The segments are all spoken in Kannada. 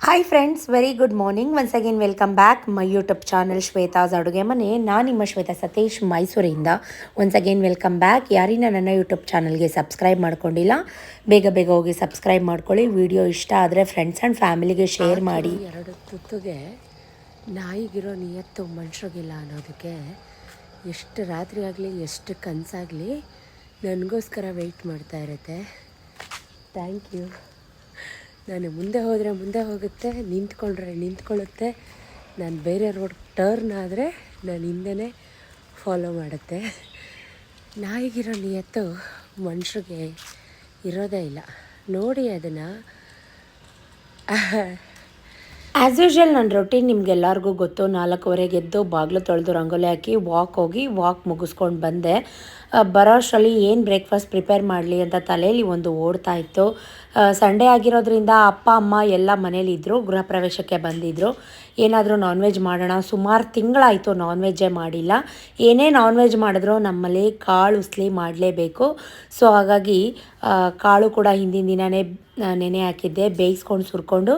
Hi friends very good morning once again welcome back my YouTube channel Shweta's ಅಡುಗೆ ಮನೆ ನಾನು ನಿಮ್ಮ ಶ್ವೇತಾ ಸತೀಶ್ ಮೈಸೂರಿಂದ ಒನ್ಸ್ ಅಗೇನ್ ವೆಲ್ಕಮ್ ಬ್ಯಾಕ್ ಯಾರಿನ ನನ್ನ ಯೂಟ್ಯೂಬ್ ಚಾನಲ್ಗೆ ಸಬ್ಸ್ಕ್ರೈಬ್ ಮಾಡ್ಕೊಂಡಿಲ್ಲ ಬೇಗ ಬೇಗ ಹೋಗಿ ಸಬ್ಸ್ಕ್ರೈಬ್ ಮಾಡ್ಕೊಳ್ಳಿ ವಿಡಿಯೋ ಇಷ್ಟ ಆದರೆ ಫ್ರೆಂಡ್ಸ್ ಆ್ಯಂಡ್ ಫ್ಯಾಮಿಲಿಗೆ ಶೇರ್ ಮಾಡಿ ಎರಡು ತುತ್ತುಗೆ ನಾಯಿಗಿರೋ ನಿಯತ್ತು ಮನುಷ್ಯರಿಗಿಲ್ಲ ಅನ್ನೋದಕ್ಕೆ ಎಷ್ಟು ರಾತ್ರಿ ಆಗಲಿ ಎಷ್ಟು ಕನಸಾಗಲಿ ನನಗೋಸ್ಕರ ವೆಯ್ಟ್ ಮಾಡ್ತಾ ಇರುತ್ತೆ. ಥ್ಯಾಂಕ್ ಯು ನಾನು ಮುಂದೆ ಹೋದರೆ ಮುಂದೆ ಹೋಗುತ್ತೆ, ನಿಂತ್ಕೊಂಡ್ರೆ ನಿಂತ್ಕೊಳ್ಳುತ್ತೆ. ನಾನು ಬೇರೆ ರೋಡ್ ಟರ್ನ್ ಆದರೆ ನಾನು ಹಿಂದೆ ಫಾಲೋ ಮಾಡುತ್ತೆ. ನಾಯಿಗಿರೋ ನಿಯತ್ತು ಮನುಷ್ಯರಿಗೆ ಇರೋದೇ ಇಲ್ಲ. ನೋಡಿ ಅದನ್ನು. ಆ್ಯಸ್ ಯೂಶ್ವಲ್ ನನ್ನ ರೊಟೀನ್ ನಿಮ್ಗೆಲ್ಲರಿಗೂ ಗೊತ್ತು. ನಾಲ್ಕೂವರೆಗೆ ಎದ್ದು ಬಾಗಿಲು ತೊಳೆದು ರಂಗೋಲಿ ಹಾಕಿ ವಾಕ್ ಹೋಗಿ ವಾಕ್ ಮುಗಿಸ್ಕೊಂಡು ಬಂದೆ. ಬರೋ ಅಷ್ಟರಲ್ಲಿ ಏನು ಬ್ರೇಕ್ಫಾಸ್ಟ್ ಪ್ರಿಪೇರ್ ಮಾಡಲಿ ಅಂತ ತಲೆಯಲ್ಲಿ ಒಂದು ಓಡ್ತಾ ಇತ್ತು. ಸಂಡೇ ಆಗಿರೋದ್ರಿಂದ ಅಪ್ಪ, ಅಮ್ಮ ಎಲ್ಲ ಮನೇಲಿದ್ದರು ಗೃಹ ಪ್ರವೇಶಕ್ಕೆ ಬಂದಿದ್ದರು ಏನಾದರೂ ನಾನ್ ವೆಜ್ ಮಾಡೋಣ. ಸುಮಾರು ತಿಂಗಳಾಯಿತು ನಾನ್ ವೆಜ್ಜೇ ಮಾಡಿಲ್ಲ. ಏನೇ ನಾನ್ ವೆಜ್ ಮಾಡಿದ್ರು ನಮ್ಮಲ್ಲಿ ಕಾಳು ಉಸ್ಲಿ ಮಾಡಲೇಬೇಕು. ಸೊ ಹಾಗಾಗಿ ಕಾಳು ಕೂಡ ಹಿಂದಿನ ದಿನವೇ ನೆನೆ ಹಾಕಿದ್ದೆ. ಬೇಯಿಸ್ಕೊಂಡು ಸುರ್ಕೊಂಡು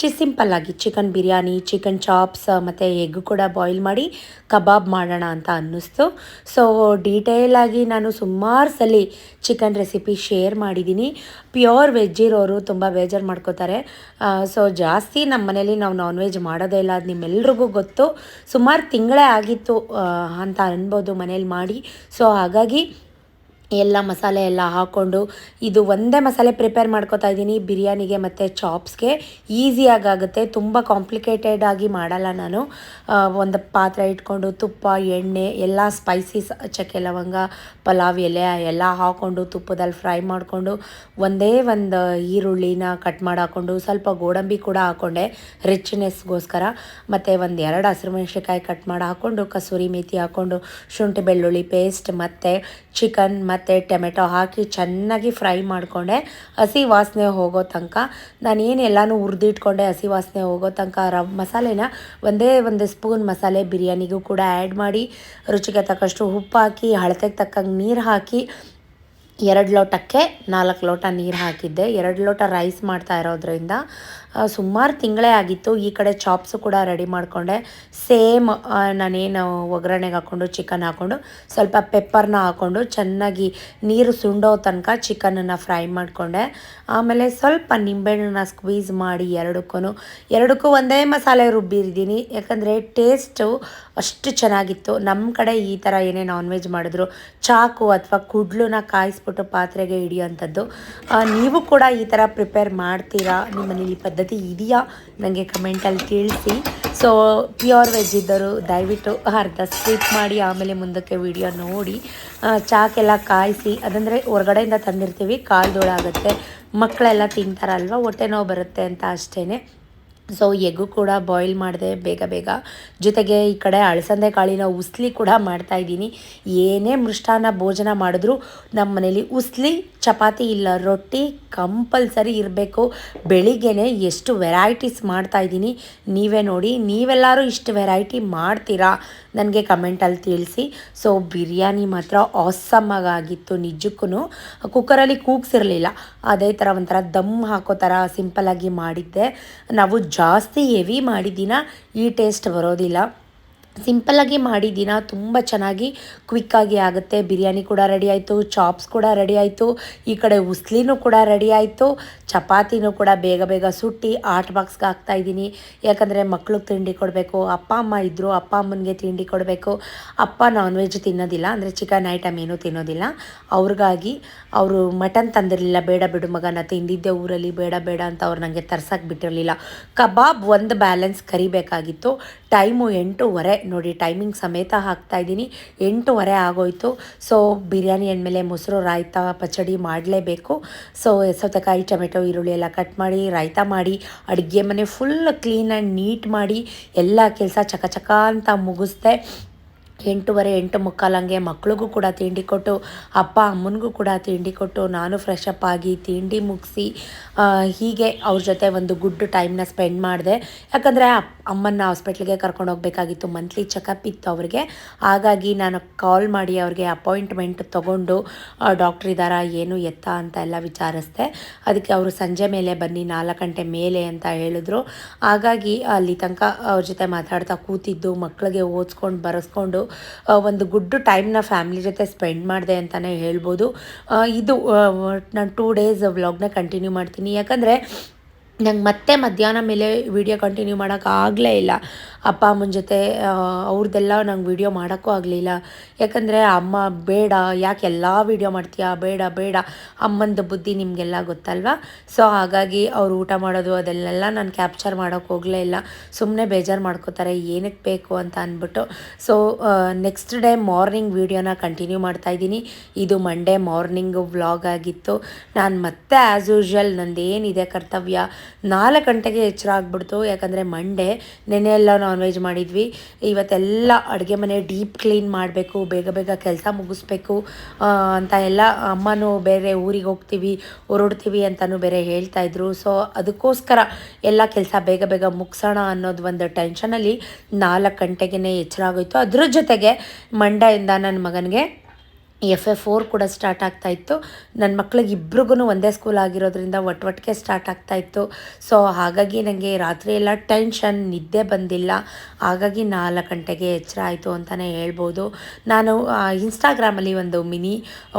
ಚಿ ಸಿಂಪಲ್ಲಾಗಿ ಚಿಕನ್ ಬಿರಿಯಾನಿ, ಚಿಕನ್ ಚಾಪ್ಸ್, ಮತ್ತು ಎಗ್ ಕೂಡ ಬಾಯ್ಲ್ ಮಾಡಿ ಕಬಾಬ್ ಮಾಡೋಣ ಅಂತ ಅನ್ನಿಸ್ತು. ಸೊ ಡೀಟೇಲಾಗಿ ನಾನು ಸುಮಾರು ಸಲ ಚಿಕನ್ ರೆಸಿಪಿ ಶೇರ್ ಮಾಡಿದ್ದೀನಿ ಪ್ಯೂರ್ ವೆಜ್ ಇರೋರು ತುಂಬ ಬೇಜಾರು ಮಾಡ್ಕೋತಾರೆ. ಸೊ ಜಾಸ್ತಿ ನಮ್ಮ ಮನೇಲಿ ನಾವು ನಾನ್ ವೆಜ್ ಮಾಡೋದೇ ಇಲ್ಲ, ಅದು ನಿಮ್ಮೆಲ್ರಿಗೂ ಗೊತ್ತು. ಸುಮಾರು ತಿಂಗಳೇ ಆಗಿತ್ತು ಅಂತ ಅನ್ಬೋದು ಮನೇಲಿ ಮಾಡಿ. ಸೊ ಹಾಗಾಗಿ ಎಲ್ಲ ಮಸಾಲೆ ಎಲ್ಲ ಹಾಕ್ಕೊಂಡು ಇದು ಒಂದೇ ಮಸಾಲೆ ಪ್ರಿಪೇರ್ ಮಾಡ್ಕೊತಾ ಇದ್ದೀನಿ. ಬಿರಿಯಾನಿಗೆ ಮತ್ತು ಚಾಪ್ಸ್ಗೆ ಆಗುತ್ತೆ ತುಂಬ ಕಾಂಪ್ಲಿಕೇಟೆಡ್ ಆಗಿ ಮಾಡಲ್ಲ ನಾನು. ಒಂದು ಪಾತ್ರೆ ಇಟ್ಕೊಂಡು ತುಪ್ಪ, ಎಣ್ಣೆ, ಎಲ್ಲ ಸ್ಪೈಸಿಸ್ ಚಕ್ಕೆ ಲವಂಗ, ಪಲಾವ್, ಎಲೆ ಎಲ್ಲ ಹಾಕ್ಕೊಂಡು ತುಪ್ಪದಲ್ಲಿ ಫ್ರೈ ಮಾಡಿಕೊಂಡು ಒಂದೇ ಒಂದು ಈರುಳ್ಳಿನ ಕಟ್ ಮಾಡಿ ಹಾಕ್ಕೊಂಡು ಸ್ವಲ್ಪ ಗೋಡಂಬಿ ಕೂಡ ಹಾಕ್ಕೊಂಡೆ ರಿಚ್ನೆಸ್ಗೋಸ್ಕರ ಮತ್ತು ಒಂದು ಎರಡು ಹಸಿರು ಮೆಣಸಿನ್ಕಾಯಿ ಕಟ್ ಮಾಡಿ ಹಾಕ್ಕೊಂಡು ಕಸೂರಿ ಮೇಥಿ ಹಾಕ್ಕೊಂಡು ಶುಂಠಿ ಬೆಳ್ಳುಳ್ಳಿ ಪೇಸ್ಟ್ ಮತ್ತು ಚಿಕನ್ ಟೊಮೆಟೊ ಹಾಕಿ ಚೆನ್ನಾಗಿ ಫ್ರೈ ಮಾಡಿಕೊಂಡೆ. ಹಸಿ ವಾಸನೆ ಹೋಗೋ ತನಕ. ನಾನೇನು ಎಲ್ಲನೂ ಹುರಿದಿಟ್ಕೊಂಡೆ ಹಸಿ ವಾಸನೆ ಹೋಗೋ ತನಕ. ರವ್ ಮಸಾಲೆನ ಒಂದೇ ಒಂದು ಸ್ಪೂನ್ ಮಸಾಲೆ ಬಿರಿಯಾನಿಗೂ ಕೂಡ ಆ್ಯಡ್ ಮಾಡಿ, ರುಚಿಗೆ ತಕ್ಕಷ್ಟು ಉಪ್ಪು ಹಾಕಿ ಹಳತೆಗೆ ತಕ್ಕಂಗೆ ನೀರು ಹಾಕಿ, ಎರಡು ಲೋಟಕ್ಕೆ ನಾಲ್ಕು ಲೋಟ ನೀರು ಹಾಕಿದ್ದೆ. ಎರಡು ಲೋಟ ರೈಸ್ ಮಾಡ್ತಾ ಇರೋದ್ರಿಂದ ಸುಮಾರು ತಿಂಗಳೇ ಆಗಿತ್ತು ಈ ಕಡೆ ಚಾಪ್ಸು ಕೂಡ ರೆಡಿ ಮಾಡಿಕೊಂಡೆ. ಸೇಮ್ ನಾನೇನು ಒಗ್ಗರಣೆಗೆ ಹಾಕ್ಕೊಂಡು ಚಿಕನ್ ಹಾಕ್ಕೊಂಡು ಸ್ವಲ್ಪ ಪೆಪ್ಪರ್ನ ಹಾಕ್ಕೊಂಡು ಚೆನ್ನಾಗಿ ನೀರು ಸುಂಡೋ ತನಕ ಚಿಕನನ್ನು ಫ್ರೈ ಮಾಡಿಕೊಂಡೆ. ಆಮೇಲೆ ಸ್ವಲ್ಪ ನಿಂಬೆಹಣ್ಣನ್ನ ಸ್ಕ್ವೀಸ್ ಮಾಡಿ ಎರಡಕ್ಕೂ ಎರಡಕ್ಕೂ ಒಂದೇ ಮಸಾಲೆ ರುಬ್ಬಿದ್ದೀನಿ ಯಾಕಂದರೆ ಟೇಸ್ಟು ಅಷ್ಟು ಚೆನ್ನಾಗಿತ್ತು. ನಮ್ಮ ಕಡೆ ಈ ಥರ ಏನೇ ನಾನ್ ವೆಜ್ ಮಾಡಿದ್ರು ಚಾಕು ಅಥವಾ ಕುಡ್ಲನ್ನ ಕಾಯಿಸ್ಬಿಟ್ಟು ಪಾತ್ರೆಗೆ ಹಿಡಿಯೋಂಥದ್ದು ನೀವು ಕೂಡ ಈ ಥರ ಪ್ರಿಪೇರ್ ಮಾಡ್ತೀರಾ? ನಿಮ್ಮ ಮನೇಲಿ ಪದ್ಧತಿ ಇದೆಯಾ? ನನಗೆ ಕಮೆಂಟಲ್ಲಿ ತಿಳಿಸಿ ಸೊ ಪ್ಯೂರ್ ವೆಜ್ ಇದ್ದರು ದಯವಿಟ್ಟು ಅರ್ಧ ಸ್ಕಿಪ್ ಮಾಡಿ, ಆಮೇಲೆ ಮುಂದಕ್ಕೆ ವಿಡಿಯೋ ನೋಡಿ. ಚಾಕೆಲ್ಲ ಕಾಯಿಸಿ, ಅದಂದರೆ ಹೊರಗಡೆಯಿಂದ ತಂದಿರ್ತೀವಿ, ಕಾಲ್ದೊಳಾಗುತ್ತೆ. ಮಕ್ಕಳೆಲ್ಲ ತಿಂತಾರಲ್ವ, ಹೊಟ್ಟೆ ನೋವು ಬರುತ್ತೆ ಅಂತ ಅಷ್ಟೇ ಸೊ ಎಗ್ಗು ಕೂಡ ಬಾಯ್ಲ್ ಮಾಡಿದೆ ಬೇಗ ಬೇಗ. ಜೊತೆಗೆ ಈ ಕಡೆ ಅಳಸಂದೆ ಕಾಳಿನ ಉಸ್ಲಿ ಕೂಡ ಮಾಡ್ತಾ ಇದ್ದೀನಿ. ಏನೇ ಮೃಷ್ಟಾನ್ನ ಭೋಜನ ಮಾಡಿದ್ರು ನಮ್ಮ ಮನೇಲಿ ಉಸ್ಲಿ, ಚಪಾತಿ ಇಲ್ಲ, ರೊಟ್ಟಿ ಕಂಪಲ್ಸರಿ ಇರಬೇಕು. ಬೆಳಿಗ್ಗೆನೆ ಎಷ್ಟು ವೆರೈಟೀಸ್ ಮಾಡ್ತಾ ಇದ್ದೀನಿ. ನೀವೇ ನೋಡಿ, ನೀವೆಲ್ಲರೂ ಇಷ್ಟು ವೆರೈಟಿ ಮಾಡ್ತೀರಾ? ನನಗೆ ಕಮೆಂಟಲ್ಲಿ ತಿಳಿಸಿ. ಸೊ ಬಿರಿಯಾನಿ ಮಾತ್ರ ಆಸಮ್ ಆಗಿತ್ತು ನಿಜಕ್ಕೂ ಕುಕ್ಕರಲ್ಲಿ ಕೂಗ್ಸಿರಲಿಲ್ಲ. ಅದೇ ಥರ ಒಂಥರ ದಮ್ ಹಾಕೋ ಥರ ಸಿಂಪಲ್ಲಾಗಿ ಮಾಡಿದ್ದೆ. ನಾವು ಜಾಸ್ತಿ ಹೆವಿ ಮಾಡಿದ್ದೀನ, ಈ ಟೇಸ್ಟ್ ಬರೋದಿಲ್ಲ. ಸಿಂಪಲ್ಲಾಗಿ ಮಾಡಿದ್ದೀನ ತುಂಬ ಚೆನ್ನಾಗಿ ಕ್ವಿಕ್ಕಾಗಿ ಆಗುತ್ತೆ. ಬಿರಿಯಾನಿ ಕೂಡ ರೆಡಿ ಆಯಿತು ಚಾಪ್ಸ್ ಕೂಡ ರೆಡಿ ಆಯಿತು, ಈ ಕಡೆ ಉಸ್ಲಿನೂ ಕೂಡ ರೆಡಿ ಆಯಿತು, ಚಪಾತಿನೂ ಕೂಡ ಬೇಗ ಬೇಗ ಸುಟ್ಟಿ ಆಟ್ ಬಾಕ್ಸ್ಗೆ ಹಾಕ್ತಾಯಿದ್ದೀನಿ ಯಾಕಂದರೆ ಮಕ್ಳಿಗೆ ತಿಂಡಿ ಕೊಡಬೇಕು, ಅಪ್ಪ, ಅಮ್ಮ ಇದ್ದರು ಅಪ್ಪ ಅಮ್ಮನಿಗೆ ತಿಂಡಿ ಕೊಡಬೇಕು. ಅಪ್ಪ ನಾನ್ ವೆಜ್ ತಿನ್ನೋದಿಲ್ಲ, ಅಂದರೆ ಚಿಕನ್ ಐಟಮ್ ಏನೂ ತಿನ್ನೋದಿಲ್ಲ. ಅವ್ರಿಗಾಗಿ ಅವರು ಮಟನ್ ತಂದಿರಲಿಲ್ಲ, ಬೇಡ ಬಿಡು ಮಗ, ನಾ ತಿಂದಿದ್ದೆ ಊರಲ್ಲಿ, ಬೇಡ ಬೇಡ ಅಂತ ಅವ್ರು ನನಗೆ ತರ್ಸಕ್ಕೆ ಬಿಟ್ಟಿರಲಿಲ್ಲ. ಕಬಾಬ್ ಒಂದು ಬ್ಯಾಲೆನ್ಸ್ ಕರಿಬೇಕಾಗಿತ್ತು. ಟೈಮು ಎಂಟೂವರೆ. ನೋಡಿ ಟೈಮಿಂಗ್ ಸಮೇತ ಹಾಕ್ತಾ ಇದ್ದೀನಿ. ಎಂಟೂವರೆ ಆಗೋಯ್ತು. ಸೊ ಬಿರಿಯಾನಿ ಅಂದಮೇಲೆ ಮೊಸರು, ರಾಯ್ತ ಪಚಡಿ ಮಾಡಲೇಬೇಕು. ಸೊ ಸೌತೆಕಾಯಿ ಟೊಮೆಟೊ, ಈರುಳ್ಳಿ ಎಲ್ಲ ಕಟ್ ಮಾಡಿ, ರಾಯ್ತ ಮಾಡಿ, ಅಡುಗೆ ಮನೆ ಫುಲ್ ಕ್ಲೀನ್ ಆ್ಯಂಡ್ ನೀಟ್ ಮಾಡಿ, ಎಲ್ಲ ಕೆಲಸ ಚಕ ಚಕ ಅಂತ ಮುಗಿಸ್ದೆ. ಎಂಟೂವರೆ, ಎಂಟು ಮುಕ್ಕಾಲಂಗೆ ಮಕ್ಳಿಗೂ ಕೂಡ ತಿಂಡಿ ಕೊಟ್ಟು, ಅಪ್ಪ ಅಮ್ಮನಿಗೂ ಕೂಡ ತಿಂಡಿ ಕೊಟ್ಟು, ನಾನು ಫ್ರೆಶ್ ಅಪ್ ಆಗಿ ತಿಂಡಿ ಮುಗಿಸಿ ಹೀಗೆ ಅವ್ರ ಜೊತೆ ಒಂದು ಗುಡ್ ಟೈಮ್ನ ಸ್ಪೆಂಡ್ ಮಾಡಿದೆ. ಯಾಕಂದರೆ ಅಮ್ಮನ್ನ ಹಾಸ್ಪಿಟ್ಲಿಗೆ ಕರ್ಕೊಂಡು ಹೋಗಬೇಕಾಗಿತ್ತು. ಮಂತ್ಲಿ ಚೆಕಪ್ ಇತ್ತು ಅವ್ರಿಗೆ. ಹಾಗಾಗಿ ನಾನು ಕಾಲ್ ಮಾಡಿ ಅವ್ರಿಗೆ ಅಪಾಯಿಂಟ್ಮೆಂಟ್ ತೊಗೊಂಡು ಡಾಕ್ಟ್ರ್ ಇದ್ದಾರಾ ಏನು ಎತ್ತ ಅಂತ ಎಲ್ಲ ವಿಚಾರಿಸ್ದೆ. ಅದಕ್ಕೆ ಅವರು ಸಂಜೆ ಮೇಲೆ ಬನ್ನಿ, ನಾಲ್ಕು ಗಂಟೆ ಮೇಲೆ ಅಂತ ಹೇಳಿದ್ರು. ಹಾಗಾಗಿ ಅಲ್ಲಿ ತನಕ ಅವ್ರ ಜೊತೆ ಮಾತಾಡ್ತಾ ಕೂತಿದ್ದು ಮಕ್ಕಳಿಗೆ ಓದಿಸ್ಕೊಂಡು, ಬರೆಸ್ಕೊಂಡು ಒಂದು ಗುಡ್ ಟೈಮ್ನ ಫ್ಯಾಮಿಲಿ ಜೊತೆ ಸ್ಪೆಂಡ್ ಮಾಡಿದೆ ಅಂತಲೇ ಹೇಳ್ಬೋದು. ಇದು ನಾನು ಟೂ ಡೇಸ್ ವ್ಲಾಗ್ನ ಕಂಟಿನ್ಯೂ ಮಾಡ್ತೀನಿ. ಯಾಕಂದರೆ ನಂಗೆ ಮತ್ತೆ ಮಧ್ಯಾಹ್ನ ಮೇಲೆ ವಿಡಿಯೋ ಕಂಟಿನ್ಯೂ ಮಾಡೋಕ್ಕಾಗಲೇ ಇಲ್ಲ. ಅಪ್ಪ, ಅಮ್ಮನ ಜೊತೆ ಅವ್ರದ್ದೆಲ್ಲ ನಂಗೆ ವಿಡಿಯೋ ಮಾಡೋಕ್ಕೂ ಆಗಲಿಲ್ಲ ಯಾಕಂದರೆ ಅಮ್ಮ, ಬೇಡ, ಯಾಕೆ ಎಲ್ಲ ವಿಡಿಯೋ ಮಾಡ್ತೀಯಾ? ಬೇಡ ಬೇಡ. ಅಮ್ಮಂದು ಬುದ್ಧಿ ನಿಮಗೆಲ್ಲ ಗೊತ್ತಲ್ವಾ? ಸೊ ಹಾಗಾಗಿ ಅವ್ರು ಊಟ ಮಾಡೋದು ಅದನ್ನೆಲ್ಲ ನಾನು ಕ್ಯಾಪ್ಚರ್ ಮಾಡೋಕ್ಕೆ ಹೋಗಲೇ ಇಲ್ಲ. ಸುಮ್ಮನೆ ಬೇಜಾರು ಮಾಡ್ಕೋತಾರೆ ಏನಕ್ಕೆ ಬೇಕು ಅಂತ ಅಂದ್ಬಿಟ್ಟು. ಸೊ ನೆಕ್ಸ್ಟ್ ಡೇ ಮಾರ್ನಿಂಗ್ ವೀಡಿಯೋನ ಕಂಟಿನ್ಯೂ ಮಾಡ್ತಾ ಇದ್ದೀನಿ. ಇದು ಮಂಡೇ ಮಾರ್ನಿಂಗು ವ್ಲಾಗ್ ಆಗಿತ್ತು. ನಾನು ಮತ್ತೆ ಆ್ಯಸ್ ಯೂಶ್ವಲ್ ನಂದೇನಿದೆ ಕರ್ತವ್ಯ? ನಾಲ್ಕು ಗಂಟೆಗೆ ಎಚ್ಚರ ಆಗಿಬಿಡ್ತು. ಯಾಕಂದರೆ ಮಂಡೇ ನೆನೆ ಎಲ್ಲ ನಾನ್ ವೆಜ್ ಮಾಡಿದ್ವಿ. ಇವತ್ತೆಲ್ಲ ಅಡುಗೆ ಮನೆ ಡೀಪ್ ಕ್ಲೀನ್ ಮಾಡಬೇಕು, ಬೇಗ ಬೇಗ ಕೆಲಸ ಮುಗಿಸ್ಬೇಕು ಅಂತ ಎಲ್ಲ ಅಮ್ಮನೂ ಬೇರೆ ಊರಿಗೆ ಹೋಗ್ತೀವಿ, ಹೊರಡ್ತೀವಿ ಅಂತಲೂ ಬೇರೆ ಹೇಳ್ತಾ ಇದ್ರು. ಸೊ ಅದಕ್ಕೋಸ್ಕರ ಎಲ್ಲ ಕೆಲಸ ಬೇಗ ಬೇಗ ಮುಗಿಸೋಣ ಅನ್ನೋದು ಒಂದು ಟೆನ್ಷನಲ್ಲಿ ನಾಲ್ಕು ಗಂಟೆಗೆ ಎಚ್ಚರ ಆಗೋಯಿತು. ಅದ್ರ ಜೊತೆಗೆ ಮಂಡೆಯಿಂದ ನನ್ನ ಮಗನಿಗೆ ಎಫ್ ಎ ಫೋರ್ ಕೂಡ ಸ್ಟಾರ್ಟ್ ಆಗ್ತಾ ಇತ್ತು. ನನ್ನ ಮಕ್ಳಿಗೆ ಇಬ್ರಿಗೂ ಒಂದೇ ಸ್ಕೂಲ್ ಆಗಿರೋದ್ರಿಂದ ಒಟ್ಟೊಟ್ಟಿಗೆ ಸ್ಟಾರ್ಟ್ ಆಗ್ತಾ ಇತ್ತು. ಸೊ ಹಾಗಾಗಿ ನನಗೆ ರಾತ್ರಿ ಎಲ್ಲ ಟೆನ್ಷನ್ ನಿದ್ದೆ ಬಂದಿಲ್ಲ. ಹಾಗಾಗಿ ನಾಲ್ಕು ಗಂಟೆಗೆ ಎಚ್ಚರ ಆಯಿತು ಅಂತಲೇ ಹೇಳ್ಬೋದು. ನಾನು ಇನ್ಸ್ಟಾಗ್ರಾಮಲ್ಲಿ ಒಂದು ಮಿನಿ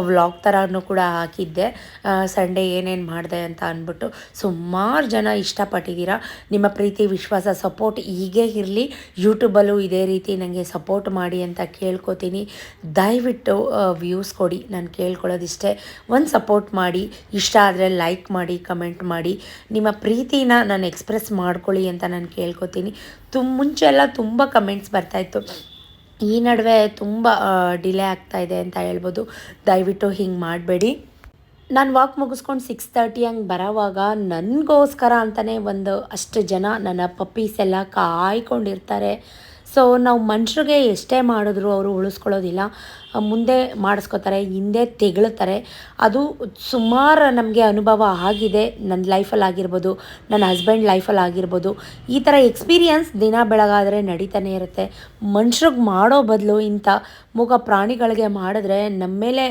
ವ್ಲಾಗ್ ಥರನೂ ಕೂಡ ಹಾಕಿದ್ದೆ. ಸಂಡೇ ಏನೇನು ಮಾಡಿದೆ ಅಂತ ಅಂದ್ಬಿಟ್ಟು ಸುಮಾರು ಜನ ಇಷ್ಟಪಟ್ಟಿದ್ದೀರಾ. ನಿಮ್ಮ ಪ್ರೀತಿ, ವಿಶ್ವಾಸ ಸಪೋರ್ಟ್ ಹೀಗೆ ಇರಲಿ. ಯೂಟ್ಯೂಬಲ್ಲೂ ಇದೇ ರೀತಿ ನನಗೆ ಸಪೋರ್ಟ್ ಮಾಡಿ ಅಂತ ಕೇಳ್ಕೊತೀನಿ. ದಯವಿಟ್ಟು ವ್ಯೂಸ್ ಕೊಡಿ, ನಾನು ಕೇಳ್ಕೊಳ್ಳೋದಿಷ್ಟೇ. ಒಂದು ಸಪೋರ್ಟ್ ಮಾಡಿ, ಇಷ್ಟ ಆದರೆ ಲೈಕ್ ಮಾಡಿ ಕಮೆಂಟ್ ಮಾಡಿ. ನಿಮ್ಮ ಪ್ರೀತಿನ ನಾನು ಎಕ್ಸ್ಪ್ರೆಸ್ ಮಾಡ್ಕೊಳ್ಳಿ ಅಂತ ನಾನು ಕೇಳ್ಕೊತೀನಿ. ತುಂಬ ಮುಂಚೆ ಎಲ್ಲ ತುಂಬ ಕಮೆಂಟ್ಸ್ ಬರ್ತಾಯಿತ್ತು ಈ ನಡುವೆ ತುಂಬ ಡಿಲೇ ಆಗ್ತಾ ಇದೆ ಅಂತ ಹೇಳ್ಬೋದು. ದಯವಿಟ್ಟು ಹಿಂಗೆ ಮಾಡಬೇಡಿ. ನಾನು ವಾಕ್ ಮುಗಿಸ್ಕೊಂಡು ಸಿಕ್ಸ್ ತರ್ಟಿ ಹಂಗೆ ಬರೋವಾಗ ನನಗೋಸ್ಕರ ಅಂತಲೇ ಒಂದು ಅಷ್ಟು ಜನ ನನ್ನ ಪಪ್ಪೀಸ್ ಎಲ್ಲ ಕಾಯ್ಕೊಂಡಿರ್ತಾರೆ. ಸೊ ನಾವು ಮನುಷ್ಯರಿಗೆ ಎಷ್ಟೇ ಮಾಡಿದ್ರು ಅವರು ಉಳಿಸ್ಕೊಳ್ಳೋದಿಲ್ಲ. ಮುಂದೆ ಮಾಡಿಸ್ಕೋತಾರೆ, ಹಿಂದೆ ತೆಗಳುತ್ತಾರೆ ಅದು ಸುಮಾರು ನಮಗೆ ಅನುಭವ ಆಗಿದೆ. ನನ್ನ ಲೈಫಲ್ಲಿ ಆಗಿರ್ಬೋದು, ನನ್ನ ಹಸ್ಬೆಂಡ್ ಲೈಫಲ್ಲಿ ಆಗಿರ್ಬೋದು. ಈ ಥರ ಎಕ್ಸ್ಪೀರಿಯನ್ಸ್ ದಿನ ಬೆಳಗಾದರೆ ನಡೀತಾನೆ ಇರುತ್ತೆ. ಮನುಷ್ಯರಿಗೆ ಮಾಡೋ ಬದಲು ಇಂಥ ಮೂಗ ಪ್ರಾಣಿಗಳಿಗೆ ಮಾಡಿದ್ರೆ ನಮ್ಮ ಮೇಲೆ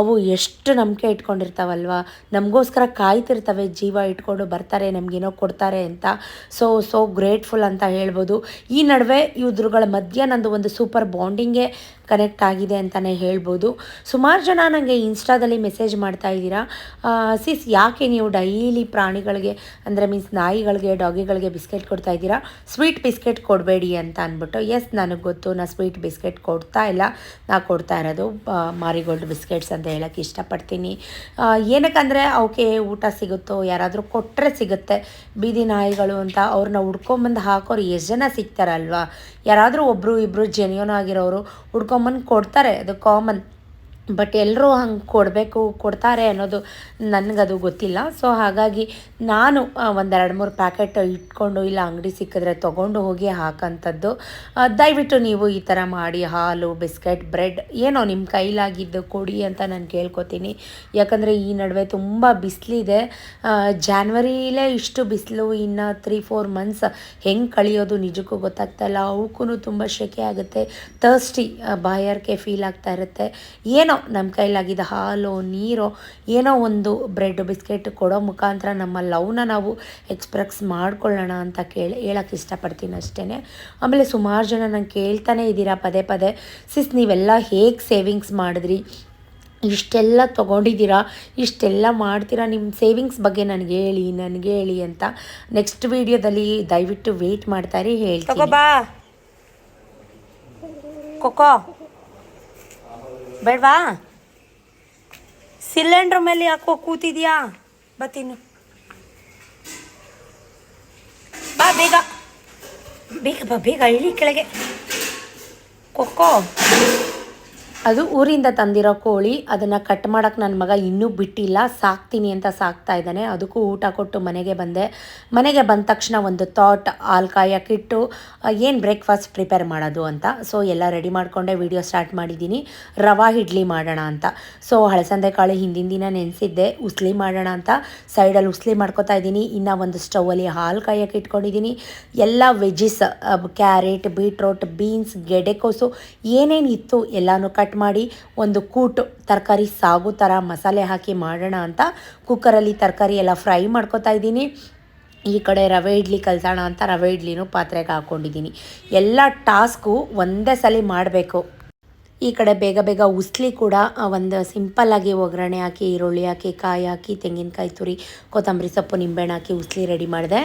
ಅವು ಎಷ್ಟು ನಂಬಿಕೆ ಇಟ್ಕೊಂಡಿರ್ತಾವಲ್ವ? ನಮಗೋಸ್ಕರ ಕಾಯ್ತಿರ್ತವೆ, ಜೀವ ಇಟ್ಕೊಂಡು ಬರ್ತಾರೆ, ನಮಗೇನೋ ಕೊಡ್ತಾರೆ ಅಂತ. ಸೊ ಸೊ ಗ್ರೇಟ್ಫುಲ್ ಅಂತ ಹೇಳ್ಬೋದು. ಈ ನಡುವೆ ಇವ್ರುಗಳ ಮಧ್ಯೆ ನಂದು ಒಂದು ಸೂಪರ್ ಬಾಂಡಿಂಗೇ ಕನೆಕ್ಟ್ ಆಗಿದೆ ಅಂತಲೇ ಹೇಳ್ಬೋದು. ಸುಮಾರು ಜನ ನನಗೆ ಇನ್ಸ್ಟಾದಲ್ಲಿ ಮೆಸೇಜ್ ಮಾಡ್ತಾ ಇದ್ದೀರಾ. ಸಿಸ್ ಯಾಕೆ ನೀವು ಡೈಲಿ ಪ್ರಾಣಿಗಳಿಗೆ, ಅಂದರೆ ಮೀನ್ಸ್ ನಾಯಿಗಳಿಗೆ ಡಾಗಿಗಳಿಗೆ ಬಿಸ್ಕೆಟ್ ಕೊಡ್ತಾ ಇದ್ದೀರಾ? ಸ್ವೀಟ್ ಬಿಸ್ಕೆಟ್ ಕೊಡಬೇಡಿ ಅಂತ ಅಂದ್ಬಿಟ್ಟು ಎಸ್ ನನಗೆ ಗೊತ್ತು, ನಾ ಸ್ವೀಟ್ ಬಿಸ್ಕೆಟ್ ಕೊಡ್ತಾ ಇಲ್ಲ. ನಾ ಕೊಡ್ತಾ ಇರೋದು ಮಾರಿಗೋಲ್ಡ್ ಬಿಸ್ಕೆಟ್ಸ್ ಅಂತ ಹೇಳೋಕ್ಕೆ ಇಷ್ಟಪಡ್ತೀನಿ. ಏನಕ್ಕಂದರೆ ಅವಕ್ಕೆ ಊಟ ಸಿಗುತ್ತೋ, ಯಾರಾದರೂ ಕೊಟ್ಟರೆ ಸಿಗುತ್ತೆ. ಬೀದಿ ನಾಯಿಗಳು ಅಂತ ಅವ್ರನ್ನ ಹುಡ್ಕೊಂಬಂದು ಹಾಕೋರು ಎಷ್ಟು ಜನ ಸಿಗ್ತಾರಲ್ವಾ? ಯಾರಾದರೂ ಒಬ್ಬರು ಇಬ್ಬರು ಜೆನ್ಯೂನ್ ಆಗಿರೋರು ಹುಡ್ಕೊಂಬಂದು ಕೊಡ್ತಾರೆ ಅದು ಕಾಮನ್ ಬಟ್ ಎಲ್ಲರೂ ಹಂಗೆ ಕೊಡಬೇಕು, ಕೊಡ್ತಾರೆ ಅನ್ನೋದು ನನಗದು ಗೊತ್ತಿಲ್ಲ. ಸೊ ಹಾಗಾಗಿ ನಾನು ಒಂದೆರಡು ಮೂರು ಪ್ಯಾಕೆಟ್ ಇಟ್ಕೊಂಡು ಇಲ್ಲ ಅಂಗಡಿ ಸಿಕ್ಕಿದ್ರೆ ತೊಗೊಂಡು ಹೋಗಿ ಹಾಕೋಂಥದ್ದು ದಯವಿಟ್ಟು ನೀವು ಈ ಥರ ಮಾಡಿ ಹಾಲು, ಬಿಸ್ಕೆಟ್, ಬ್ರೆಡ್ ಏನೋ ನಿಮ್ಮ ಕೈಲಾಗಿದ್ದು ಕೊಡಿ ಅಂತ ನಾನು ಕೇಳ್ಕೊತೀನಿ. ಯಾಕಂದರೆ ಈ ನಡುವೆ ತುಂಬ ಬಿಸಿಲಿದೆ. ಜಾನ್ವರಿಲೇ ಇಷ್ಟು ಬಿಸಿಲು ಇನ್ನು ತ್ರೀ ಫೋರ್ ಮಂತ್ಸ್ ಹೆಂಗೆ ಕಳಿಯೋದು ನಿಜಕ್ಕೂ ಗೊತ್ತಾಗ್ತಾಯಿಲ್ಲ ಅವಕ್ಕೂ ತುಂಬ ಶೆಕೆ ಆಗುತ್ತೆ. ತರ್ಸ್ಟಿ ಬಾಯಾರಿಕೆ ಫೀಲ್ ಆಗ್ತಾ ಇರುತ್ತೆ. ಏನೋ ನಮ್ಮ ಕೈಲಾಗಿದ್ದ ಹಾಲು, ನೀರೋ ಏನೋ ಒಂದು ಬ್ರೆಡ್, ಬಿಸ್ಕೆಟ್ ಕೊಡೋ ಮುಖಾಂತರ ನಮ್ಮ ಲವ್ನ ನಾವು ಎಕ್ಸ್ಪ್ರೆಸ್ ಮಾಡ್ಕೊಳ್ಳೋಣ ಅಂತ ಕೇಳಿ ಹೇಳೋಕ್ಕೆ ಇಷ್ಟಪಡ್ತೀನಿ ಅಷ್ಟೇ ಆಮೇಲೆ ಸುಮಾರು ಜನ ನಂಗೆ ಕೇಳ್ತಾನೆ ಇದ್ದೀರಾ ಪದೇ ಪದೇ ಸಿಸ್ ನೀವೆಲ್ಲ ಹೇಗೆ ಸೇವಿಂಗ್ಸ್ ಮಾಡಿದ್ರಿ? ಇಷ್ಟೆಲ್ಲ ತೊಗೊಂಡಿದ್ದೀರಾ ಇಷ್ಟೆಲ್ಲ ಮಾಡ್ತೀರಾ? ನಿಮ್ಮ ಸೇವಿಂಗ್ಸ್ ಬಗ್ಗೆ ನನಗೆ ಹೇಳಿ ನನಗೆ ಹೇಳಿ ಅಂತ ನೆಕ್ಸ್ಟ್ ವೀಡಿಯೋದಲ್ಲಿ ದಯವಿಟ್ಟು ವೆಯ್ಟ್ ಮಾಡ್ತಾರೆ ಹೇಳ್ತೀನಿ. ಬಾ. ಕೊಕ್ಕೋ ಬೇಡವಾ ಸಿಲಿಂಡ್ರ್ ಮೇಲೆ ಯಾಕೋ ಕೂತಿದ್ಯಾ ಬತ್ತೀನಿ ಬಾ ಬೇಗ ಬೇಗ ಬಾ ಬೇಗ ಇಳಿ ಕೆಳಗೆ ಕೊಕ್ಕೋ ಅದು ಊರಿಂದ ತಂದಿರೋ ಕೋಳಿ, ಅದನ್ನು ಕಟ್ ಮಾಡೋಕ್ಕೆ ನನ್ನ ಮಗ ಇನ್ನೂ ಬಿಟ್ಟಿಲ್ಲ, ಸಾಕ್ತೀನಿ ಅಂತ ಸಾಕ್ತಾ ಇದ್ದಾನೆ. ಅದಕ್ಕೂ ಊಟ ಕೊಟ್ಟು ಮನೆಗೆ ಬಂದೆ. ಮನೆಗೆ ಬಂದ ತಕ್ಷಣ ಒಂದು ಥಾಟ್ ಹಾಲು ಕಾಯಕ್ಕಿಟ್ಟು ಏನು ಬ್ರೇಕ್ಫಾಸ್ಟ್ ಪ್ರಿಪೇರ್ ಮಾಡೋದು ಅಂತ. ಸೊ ಎಲ್ಲ ರೆಡಿ ಮಾಡಿಕೊಂಡೆ ವಿಡಿಯೋ ಸ್ಟಾರ್ಟ್ ಮಾಡಿದ್ದೀನಿ. ರವಾ ಇಡ್ಲಿ ಮಾಡೋಣ ಅಂತ. ಸೊ ಹಳಸಂದೆ ಕಾಳು ಹಿಂದಿನ ದಿನ ನೆನೆಸಿದ್ದೆ. ಉಸ್ಲಿ ಮಾಡೋಣ ಅಂತ. ಸೈಡಲ್ಲಿ ಉಸ್ಲಿ ಮಾಡ್ಕೊತಾ ಇದ್ದೀನಿ. ಇನ್ನು ಒಂದು ಸ್ಟೌವಲ್ಲಿ ಹಾಲು ಕಾಯಕ್ಕೆ ಇಟ್ಕೊಂಡಿದ್ದೀನಿ ಎಲ್ಲ ವೆಜ್ಜಿಸ್ ಕ್ಯಾರೆಟ್ ಬೀಟ್ರೋಟ್ ಬೀನ್ಸ್ ಗೆಡೆಕೋಸು ಏನೇನು ಇತ್ತು ಎಲ್ಲನೂ ಮಾಡಿ ಒಂದು ಕೂಟು, ತರಕಾರಿ ಸಾಗು ಥರ ಮಸಾಲೆ ಹಾಕಿ ಮಾಡೋಣ ಅಂತ ಕುಕ್ಕರಲ್ಲಿ ತರಕಾರಿ ಎಲ್ಲ ಫ್ರೈ ಮಾಡ್ಕೊತಾ ಇದ್ದೀನಿ. ಈ ಕಡೆ ರವೆ ಇಡ್ಲಿ ಕಲಿಸೋಣ ಅಂತ ರವೆ ಇಡ್ಲಿನೂ ಪಾತ್ರೆಗೆ ಹಾಕ್ಕೊಂಡಿದ್ದೀನಿ ಎಲ್ಲ ಟಾಸ್ಕು ಒಂದೇ ಸಲ ಮಾಡಬೇಕು. ಈ ಕಡೆ ಬೇಗ ಬೇಗ ಉಸ್ಲಿ ಕೂಡ ಒಂದು ಸಿಂಪಲ್ಲಾಗಿ ಒಗ್ಗರಣೆ ಹಾಕಿ, ಈರುಳ್ಳಿ ಹಾಕಿ, ಕಾಯಿ ಹಾಕಿ, ತೆಂಗಿನಕಾಯಿ ತುರಿ, ಕೊತ್ತಂಬರಿ ಸೊಪ್ಪು, ನಿಂಬೆಹಣ್ಣು ಹಾಕಿ ಉಸ್ಲಿ ರೆಡಿ ಮಾಡಿದೆ.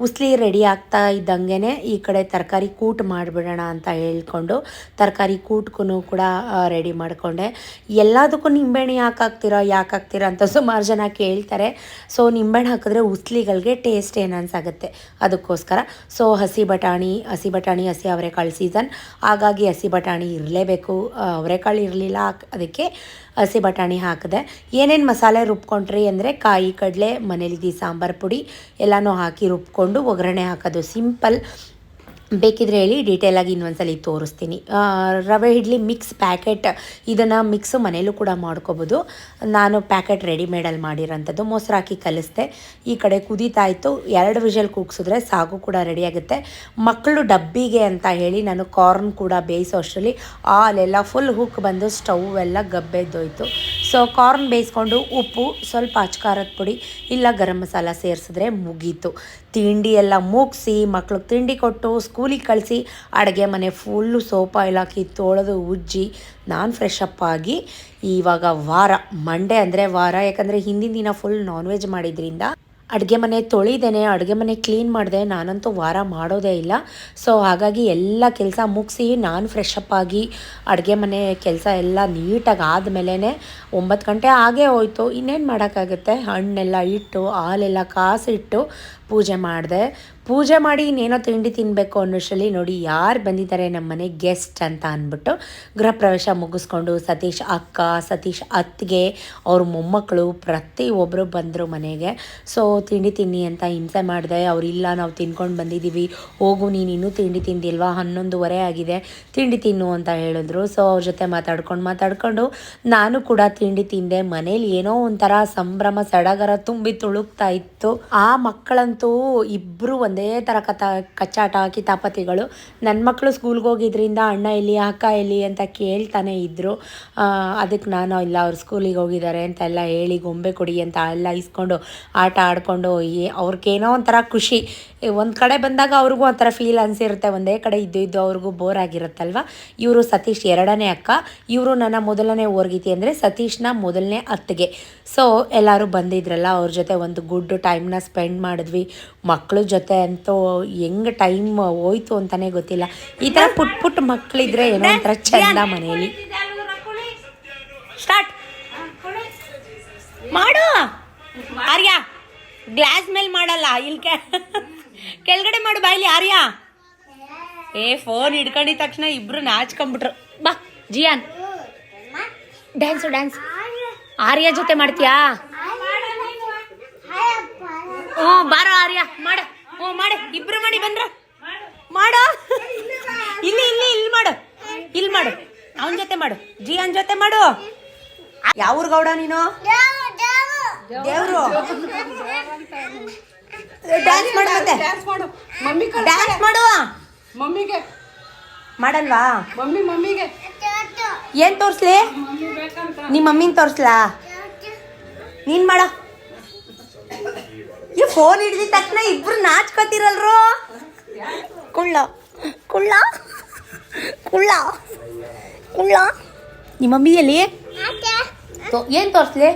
ಉಸ್ಲಿ ರೆಡಿ ಆಗ್ತಾ ಇದ್ದಂಗೆ ಈ ಕಡೆ ತರಕಾರಿ ಕೂಟ್ ಮಾಡಿಬಿಡೋಣ ಅಂತ ಹೇಳ್ಕೊಂಡು ತರಕಾರಿ ಕೂಟ್ಗೂ ಕೂಡ ರೆಡಿ ಮಾಡಿಕೊಂಡೆ. ಎಲ್ಲದಕ್ಕೂ ನಿಂಬೆಹಣ್ಣು ಯಾಕೆ ಹಾಕ್ತೀರಾ ಯಾಕೆ ಹಾಕ್ತೀರಾ ಅಂತ ಸುಮಾರು ಜನ ಕೇಳ್ತಾರೆ. ಸೊ, ನಿಂಬೆಹಣ್ಣು ಹಾಕಿದ್ರೆ ಉಸ್ಲಿಗಳಿಗೆ ಟೇಸ್ಟ್ ಏನು ಅನ್ಸಾಗುತ್ತೆ ಅದಕ್ಕೋಸ್ಕರ. ಸೊ, ಹಸಿ ಬಟಾಣಿ ಹಸಿ ಬಟಾಣಿ, ಹಸಿ ಅವರೆಕಾಳು ಸೀಸನ್. ಹಾಗಾಗಿ ಹಸಿ ಬಟಾಣಿ ಇರಲೇಬೇಕು. ಅವರೆಕಾಳು ಇರಲಿಲ್ಲ ಅದಕ್ಕೆ ಹಸಿ ಬಟಾಣಿ ಹಾಕಿದೆ. ಏನೇನು ಮಸಾಲೆ ರುಬ್ಕೊಂಡ್ರಿ ಅಂದರೆ ಕಾಯಿ, ಕಡಲೆ, ಮನೇಲಿದ್ದು ಸಾಂಬಾರು ಪುಡಿ ಎಲ್ಲನೂ ಹಾಕಿ ರುಬ್ಕೊಂಡು ಒಗ್ಗರಣೆ ಹಾಕೋದು. ಸಿಂಪಲ್ ಬೇಕಿದ್ರೆ ಹೇಳಿ ಡೀಟೇಲಾಗಿ ಇನ್ನೊಂದ್ಸಲಿ ತೋರಿಸ್ತೀನಿ. ರವೆ ಇಡ್ಲಿ ಮಿಕ್ಸ್ ಪ್ಯಾಕೆಟ್ ಇದನ್ನು ಮಿಕ್ಸು ಮನೆಯಲ್ಲೂ ಕೂಡ ಮಾಡ್ಕೋಬೋದು. ನಾನು ಪ್ಯಾಕೆಟ್ ರೆಡಿಮೇಡಲ್ಲಿ ಮಾಡಿರೋಂಥದ್ದು, ಮೊಸರು ಹಾಕಿ ಕಲಿಸ್ದೆ. ಈ ಕಡೆ ಕುದೀತಾ ಇತ್ತು. ಎರಡು ವಿಷಲ್ ಕೂಗ್ಸಿದ್ರೆ ಸಾಗು ಕೂಡ ರೆಡಿಯಾಗುತ್ತೆ ಮಕ್ಕಳು ಡಬ್ಬಿಗೆ ಅಂತ ಹೇಳಿ ನಾನು ಕಾರ್ನ್ ಕೂಡ ಬೇಯಿಸೋ ಅಷ್ಟರಲ್ಲಿ ಆಲೆಲ್ಲ ಫುಲ್ ಹುಕ್ ಬಂದು ಸ್ಟವ್ ಎಲ್ಲ ಗಬ್ಬೆದ್ದೋಯ್ತು. ಸೊ ಕಾರ್ನ್ ಬೇಯಿಸ್ಕೊಂಡು ಉಪ್ಪು, ಸ್ವಲ್ಪ ಅಚ್ಕಾರದ ಪುಡಿ, ಇಲ್ಲ ಗರಂ ಮಸಾಲ ಸೇರಿಸಿದ್ರೆ ಮುಗೀತು. ತಿಂಡಿ ಎಲ್ಲ ಮುಗಿಸಿ ಮಕ್ಳಿಗೆ ತಿಂಡಿ ಕೊಟ್ಟು ಸ್ಕೂಲಿಗೆ ಕಳಿಸಿ ಅಡುಗೆ ಮನೆ ಫುಲ್ಲು ಸೋಪ ಎಲ್ಲ ತೊಳೆದು ಉಜ್ಜಿ ನಾನು ಫ್ರೆಶ್ ಅಪ್ ಆಗಿ ಇವಾಗ ವಾರ ಮಂಡೇ ಅಂದರೆ ವಾರ, ಯಾಕಂದರೆ ಹಿಂದಿನ ದಿನ ಫುಲ್ ನಾನ್ ವೆಜ್ ಮಾಡಿದ್ರಿಂದ ಅಡುಗೆ ಮನೆ ತೊಳಿದೇನೆ, ಅಡುಗೆ ಮನೆ ಕ್ಲೀನ್ ಮಾಡಿದೆ, ನಾನಂತೂ ವಾರ ಮಾಡೋದೇ ಇಲ್ಲ. ಸೊ ಹಾಗಾಗಿ ಎಲ್ಲ ಕೆಲಸ ಮುಗಿಸಿ ನಾನು ಫ್ರೆಶ್ ಅಪ್ ಆಗಿ ಅಡುಗೆ ಮನೆ ಕೆಲಸ ಎಲ್ಲ ನೀಟಾಗಿ ಆದಮೇಲೆ ಒಂಬತ್ತು ಗಂಟೆ ಆಗೇ ಹೋಯ್ತು. ಇನ್ನೇನು ಮಾಡೋಕ್ಕಾಗುತ್ತೆ? ಹಣ್ಣೆಲ್ಲ ಇಟ್ಟು, ಹಾಲೆಲ್ಲ ಕಾಸಿಟ್ಟು ಪೂಜೆ ಮಾಡಿದೆ. ಪೂಜೆ ಮಾಡಿ ಇನ್ನೇನೋ ತಿಂಡಿ ತಿನ್ನಬೇಕು ಅನ್ನೋಷ್ಟರಲ್ಲಿ ನೋಡಿ ಯಾರು ಬಂದಿದ್ದಾರೆ ನಮ್ಮ ಮನೆ ಗೆಸ್ಟ್ ಅಂತ ಅಂದ್ಬಿಟ್ಟು ಗೃಹ ಪ್ರವೇಶ ಮುಗಿಸ್ಕೊಂಡು ಸತೀಶ್ ಅಕ್ಕ, ಸತೀಶ್ ಅತ್ತಿಗೆ, ಅವ್ರ ಮೊಮ್ಮಕ್ಕಳು ಪ್ರತಿಯೊಬ್ಬರು ಬಂದರು ಮನೆಗೆ. ಸೊ ತಿಂಡಿ ತಿನ್ನಿ ಅಂತ ಹಿಂಸೆ ಮಾಡಿದೆ. ಅವರಿಲ್ಲ ನಾವು ತಿನ್ಕೊಂಡು ಬಂದಿದ್ದೀವಿ ಹೋಗು, ನೀನು ಇನ್ನೂ ತಿಂಡಿ ತಿಂದಿಲ್ವಾ? ಹನ್ನೊಂದುವರೆ ಆಗಿದೆ. ತಿಂಡಿ ತಿನ್ನು ಅಂತ ಹೇಳಿದ್ರು. ಸೊ ಅವ್ರ ಜೊತೆ ಮಾತಾಡ್ಕೊಂಡು ಮಾತಾಡ್ಕೊಂಡು ನಾನು ಕೂಡ ತಿಂಡಿ ತಿಂದೆ. ಮನೇಲಿ ಏನೋ ಒಂಥರ ಸಂಭ್ರಮ, ಸಡಗರ ತುಂಬಿ ತುಳುಕ್ತಾ ಇತ್ತು. ಆ ಮಕ್ಕಳಂತೂ ಇಬ್ಬರು ಒಂದೇ ಥರ ಕತ ಕಚ್ಚಾಟ, ಕಿತಾಪತಿಗಳು. ನನ್ನ ಮಕ್ಕಳು ಸ್ಕೂಲ್ಗೆ ಹೋಗಿದ್ರಿಂದ ಅಣ್ಣ ಎಲ್ಲಿ, ಅಕ್ಕ ಎಲ್ಲಿ ಅಂತ ಕೇಳ್ತಾನೆ ಇದ್ದರು ಅದಕ್ಕೆ ನಾನು ಇಲ್ಲ, ಅವ್ರು ಸ್ಕೂಲಿಗೆ ಹೋಗಿದ್ದಾರೆ ಅಂತ ಎಲ್ಲ ಹೇಳಿ ಗೊಂಬೆ ಕೊಡಿ ಅಂತ ಎಲ್ಲ ಇಸ್ಕೊಂಡು ಆಟ ಆಡಿಕೊಂಡು ಅವ್ರಿಗೇನೋ ಒಂಥರ ಖುಷಿ. ಒಂದು ಕಡೆ ಬಂದಾಗ ಅವ್ರಿಗೂ ಒಂಥರ ಫೀಲ್ ಅನಿಸಿರುತ್ತೆ. ಒಂದೇ ಕಡೆ ಇದ್ದು ಇದ್ದು ಅವ್ರಿಗೂ ಬೋರ್ ಆಗಿರುತ್ತಲ್ವ? ಇವರು ಸತೀಶ್ ಎರಡನೇ ಅಕ್ಕ. ಇವರು ನನ್ನ ಮೊದಲನೇ ಓರ್ಗಿತಿ ಅಂದರೆ ಸತೀಶ್ನ ಮೊದಲನೇ ಅತ್ತಿಗೆ. ಸೊ ಎಲ್ಲರೂ ಬಂದಿದ್ರಲ್ಲ, ಅವ್ರ ಜೊತೆ ಒಂದು ಗುಡ್ ಟೈಮ್ನ ಸ್ಪೆಂಡ್ ಮಾಡಿದ್ವಿ. ಮಕ್ಕಳ ಜೊತೆ ಅಂತೂ ಹೆಂಗೆ ಟೈಮ್ ಹೋಯ್ತು ಅಂತಲೇ ಗೊತ್ತಿಲ್ಲ. ಈ ಥರ ಪುಟ್ ಪುಟ್ ಮಕ್ಕಳಿದ್ರೆ ಏನೋ ಒಂಥರ ಚಂದ ಮನೆಯಲ್ಲಿ ಸ್ಟಾರ್ಟ್ ಮಾಡು. ಆರ್ಯ ಗ್ಲಾಸ್ ಮೇಲೆ ಮಾಡಲ್ಲ ಇಲ್ಲಿ ಕೆ ಕೆಳಗಡೆ ಮಾಡು ಬಾಯ್ಲಿ ಆರ್ಯ. ಏ ಫೋನ್ ಹಿಡ್ಕೊಂಡಿದ ತಕ್ಷಣ ಇಬ್ರು ನಾಚ್ಕೊಂಬಿಟ್ರು. ಬಾ ಜಿಯಾನ್. ಡ್ಯಾನ್ಸು ಡ್ಯಾನ್ಸ್ ಆರ್ಯ ಜೊತೆ ಮಾಡ್ತೀಯಾ? ಹ್ಞೂ ಬಾರೋ ಆರ್ಯ. ಮಾಡ. ಮಾಡು ಇಬ್ರು ಮಾಡಿ ಬಂದ್ರ? ಮಾಡು. ಇಲ್ಲಿ ಇಲ್ಲಿ ಇಲ್ಲಿ ಮಾಡು. ಇಲ್ಲಿ ಮಾಡು. ಅವನ ಜೊತೆ ಮಾಡು. ಜಿ ಅವನ ಜೊತೆ ಮಾಡು. ಯಾವ್ರ ಗೌಡ ನೀನು? ದೇವ್ರು. ಡ್ಯಾನ್ಸ್ ಮಾಡು ಮತ್ತೆ. ಡ್ಯಾನ್ಸ್ ಮಾಡು. ಮಮ್ಮಿ ಕಲ್ ಡ್ಯಾನ್ಸ್ ಮಾಡು. ಮಮ್ಮಿಗೆ. ಮಾಡಲ್ವಾ? ಮಮ್ಮಿ ಮಮ್ಮಿಗೆ. ಏನ್ ತೋರ್ಸ್ಲಿ? ನಿಮ್ಮ ಮಮ್ಮಿನ ತೋರ್ಸ್ಲಾ? ನೀನ್ ಮಾಡ. ಈ ಫೋನ್ ಹಿಡಿದ ತಕ್ಷಣ ಇಬ್ರು ನಾಚ್ಕೋತಿರಲ್ರು? ಕುಳ್ಳ ಕುಳ್ಳ ಕುಳ್ಳ ಕುಳ್ಳ. ನಿಮ್ಮ ಮಮ್ಮಿಯಲ್ಲಿ? ಏನ್ ತೋರ್ಸ್ಲಿ?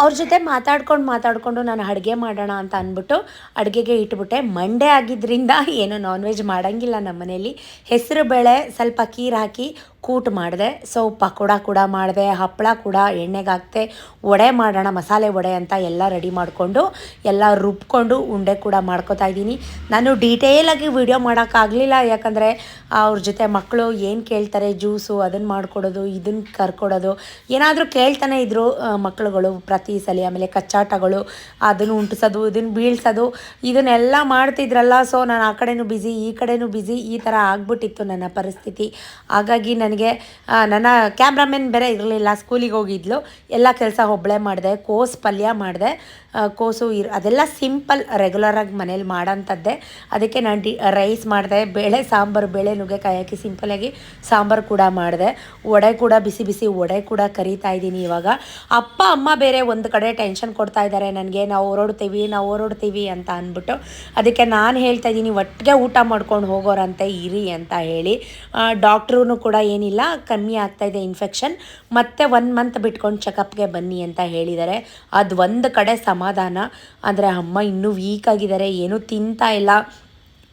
ಅವ್ರ ಜೊತೆ ಮಾತಾಡ್ಕೊಂಡು ಮಾತಾಡಿಕೊಂಡು ನಾನು ಅಡುಗೆ ಮಾಡೋಣ ಅಂತ ಅಂದ್ಬಿಟ್ಟು ಅಡುಗೆಗೆ ಇಟ್ಬಿಟ್ಟೆ. ಮಂಡೆ ಆಗಿದ್ದರಿಂದ ಏನು ನಾನ್ ವೆಜ್ ಮಾಡೋಂಗಿಲ್ಲ ನಮ್ಮ ಮನೇಲಿ. ಹೆಸರು ಬೇಳೆ ಸ್ವಲ್ಪ ಕೀರು ಹಾಕಿ ಕೂಟ್ ಮಾಡಿದೆ. ಸೊ ಪಕೋಡ ಕೂಡ ಮಾಡಿದೆ, ಹಪ್ಪಳ ಕೂಡ, ಎಣ್ಣೆಗೆ ಹಾಕ್ತೆ ವಡೆ ಮಾಡೋಣ, ಮಸಾಲೆ ವಡೆ ಅಂತ ಎಲ್ಲ ರೆಡಿ ಮಾಡಿಕೊಂಡು, ಎಲ್ಲ ರುಬ್ಕೊಂಡು ಉಂಡೆ ಕೂಡ ಮಾಡ್ಕೋತಾ ಇದ್ದೀನಿ. ನಾನು ಡೀಟೇಲಾಗಿ ವಿಡಿಯೋ ಮಾಡೋಕ್ಕಾಗಲಿಲ್ಲ ಯಾಕಂದರೆ ಅವ್ರ ಜೊತೆ ಮಕ್ಕಳು ಏನು ಕೇಳ್ತಾರೆ ಜ್ಯೂಸು ಅದನ್ನು ಮಾಡಿಕೊಡೋದು ಇದನ್ನು ಕರ್ಕೊಡೋದು. ಏನಾದರೂ ಕೇಳ್ತಾನೆ ಇದ್ದರು ಮಕ್ಕಳುಗಳು ಪ್ರತಿ ಸಲ ಆಮೇಲೆ ಕಚ್ಚಾಟಗಳು, ಅದನ್ನು ಉಂಟಿಸೋದು, ಇದನ್ನು ಬೀಳ್ಸೋದು, ಇದನ್ನೆಲ್ಲ ಮಾಡ್ತಿದ್ರಲ್ಲ. ಸೊ ನಾನು ಆ ಕಡೆನೂ ಬ್ಯುಸಿ ಈ ಕಡೆನೂ ಬ್ಯುಸಿ ಈ ಥರ ಆಗ್ಬಿಟ್ಟಿತ್ತು ನನ್ನ ಪರಿಸ್ಥಿತಿ. ಹಾಗಾಗಿ ನನಗೆ ನನ್ನ ಕ್ಯಾಮ್ರಾಮೆನ್ ಬೇರೆ ಇರಲಿಲ್ಲ ಸ್ಕೂಲಿಗೆ ಹೋಗಿದ್ಲು. ಎಲ್ಲ ಕೆಲಸ ಒಬ್ಬಳೆ ಮಾಡಿದೆ ಕೋಸ್ ಪಲ್ಯ ಮಾಡಿದೆ. ಕೋಸು ಇರ್, ಅದೆಲ್ಲ ಸಿಂಪಲ್ ರೆಗ್ಯುಲರಾಗಿ ಮನೇಲಿ ಮಾಡೋಂಥದ್ದೇ. ಅದಕ್ಕೆ ನಾನು ಡಿ ರೈಸ್ ಮಾಡಿದೆ, ಬೇಳೆ, ಸಾಂಬಾರು, ಬೇಳೆ, ನುಗ್ಗೆಕಾಯಿ ಹಾಕಿ ಸಿಂಪಲಾಗಿ ಸಾಂಬಾರು ಕೂಡ ಮಾಡಿದೆ. ವಡೆ ಕೂಡ ಬಿಸಿ ಬಿಸಿ ವಡೆ ಕೂಡ ಕರಿತಾ ಇದ್ದೀನಿ ಇವಾಗ. ಅಪ್ಪ, ಅಮ್ಮ ಬೇರೆ ಒಂದು ಕಡೆ ಟೆನ್ಷನ್ ಕೊಡ್ತಾ ಇದ್ದಾರೆ ನನಗೆ ನಾವು ಹೊರಡ್ತೀವಿ ನಾವು ಹೊರಡ್ತೀವಿ ಅಂತ ಅಂದ್ಬಿಟ್ಟು. ಅದಕ್ಕೆ ನಾನು ಹೇಳ್ತಾ ಇದ್ದೀನಿ, ಒಟ್ಟಿಗೆ ಊಟ ಮಾಡ್ಕೊಂಡು ಹೋಗೋರಂತೆ, ಇರಿ ಅಂತ ಹೇಳಿ. ಡಾಕ್ಟ್ರೂ ಕೂಡ ಏನಿಲ್ಲ, ಕಮ್ಮಿ ಆಗ್ತಾ ಇದೆ ಇನ್ಫೆಕ್ಷನ್ ಮತ್ತೆ ಒನ್ ಮಂತ್ ಬಿಟ್ಕೊಂಡು ಚೆಕಪ್ಗೆ ಬನ್ನಿ ಅಂತ ಹೇಳಿದ್ದಾರೆ. ಅದು ಒಂದು ಕಡೆ ಸಮಾಧಾನ. ಅಂದರೆ ಅಮ್ಮ ಇನ್ನೂ ವೀಕ್ ಆಗಿದ್ದಾರೆ, ಏನೂ ತಿಂತಾ ಇಲ್ಲ.